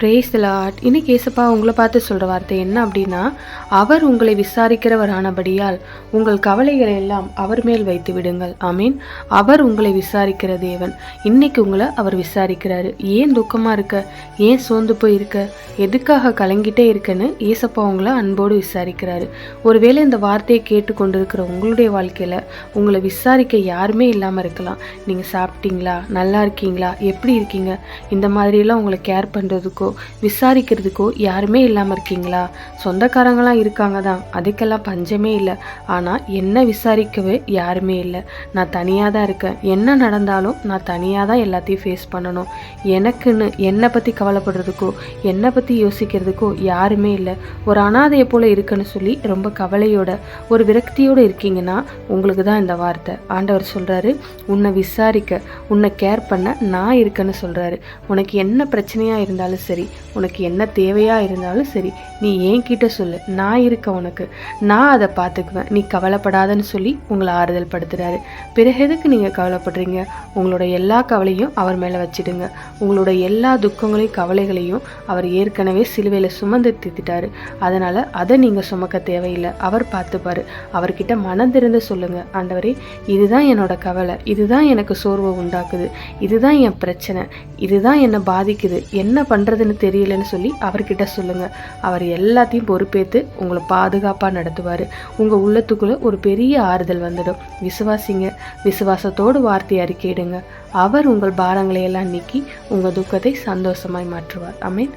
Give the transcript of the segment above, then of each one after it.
Brace lot இன்னைக்கு ஏசப்பா உங்களை பார்த்து சொல்கிற வார்த்தை என்ன அப்படின்னா அவர் உங்களை விசாரிக்கிறவரானபடியால் உங்கள் கவலைகளை எல்லாம் அவர் மேல் வைத்து விடுங்கள். ஆமீன் அவர் உங்களை விசாரிக்கிற தேவன். இன்னைக்கு உங்களை அவர் விசாரிக்கிறாரு. ஏன் துக்கமாக இருக்க? ஏன் சோர்ந்து போய் இருக்க எதுக்காக கலங்கிட்டே இருக்கன்னு ஏசப்பா உங்களை அன்போடு விசாரிக்கிறாரு. ஒருவேளை இந்த வார்த்தையை கேட்டு கொண்டிருக்கிற உங்களுடைய வாழ்க்கையில் உங்களை விசாரிக்க யாருமே இல்லாமல் இருக்கலாம். நீங்கள் சாப்பிட்டீங்களா? நல்லா இருக்கீங்களா? எப்படி இருக்கீங்க? இந்த மாதிரியெல்லாம் உங்களை கேர் பண்ணுறதுக்கோ விசாரிக்கிறதுக்கோ யாருமே இல்லாமல் இருக்கீங்களா? சொந்தக்காரங்களாம் இருக்காங்க தான். அதுக்கெல்லாம் பஞ்சமே இல்லை. ஆனால் என்ன விசாரிக்கவே யாருமே இல்லை. நான் தனியாக தான் இருக்கேன். என்ன நடந்தாலும் நான் தனியாக தான் எல்லாத்தையும் ஃபேஸ் பண்ணணும். எனக்குன்னு என்னை பற்றி கவலைப்படுறதுக்கோ என்னை பற்றி யோசிக்கிறதுக்கோ யாருமே இல்லை. ஒரு அனாதையை போல் இருக்குன்னு சொல்லி ரொம்ப கவலையோட ஒரு விரக்தியோடு இருக்கீங்கன்னா உங்களுக்கு தான் இந்த வார்த்தை. ஆண்டவர் சொல்கிறாரு உன்னை விசாரிக்க உன்னை கேர் பண்ண நான் இருக்கேன்னு சொல்கிறாரு உனக்கு என்ன பிரச்சனையாக இருந்தாலும் சரி உனக்கு என்ன தேவையாக இருந்தாலும் சரி நீ என்கிட்ட சொல்லு. நான் இருக்க உனக்கு. நான் அதை பார்த்துக்குவேன். நீ கவலைப்படாதன்னு சொல்லி உங்களை ஆறுதல் படுத்துறாரு. பிறகு எதுக்கு நீங்கள் கவலைப்படுறீங்க? உங்களோட எல்லா கவலையும் அவர் மேலே வச்சிடுங்க. உங்களோட எல்லா துக்கங்களையும் கவலைகளையும் அவர் ஏற்கனவே சிலுவையில் சுமந்து தீர்த்துட்டாரு. அதனால் அதை நீங்கள் சுமக்க தேவையில்லை. அவர் பார்த்துப்பாரு. அவர்கிட்ட மனந்திருந்து சொல்லுங்கள் சொல்லுங்க. ஆண்டவரே இதுதான் என்னோட கவலை. இதுதான் எனக்கு சோர்வை உண்டாக்குது. இதுதான் என் பிரச்சனை. இதுதான் என்னை பாதிக்குது. என்ன பண்ணுறது பண்ணுறதுன்னு தெரியலன்னு சொல்லி அவர்கிட்ட சொல்லுங்க. அவர் எல்லாத்தையும் பொறுப்பேற்று உங்களை பாதுகாப்பாக நடத்துவார். உங்கள் உள்ளத்துக்குள்ளே ஒரு பெரிய ஆறுதல் வந்துடும். விசுவாசிங்க. விசுவாசத்தோடு வார்த்தை அறிக்கையிடுங்க. அவர் உங்கள் பாரங்களை எல்லாம் நீக்கி உங்கள் துக்கத்தை சந்தோஷமாய் மாற்றுவார். I mean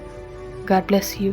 God bless you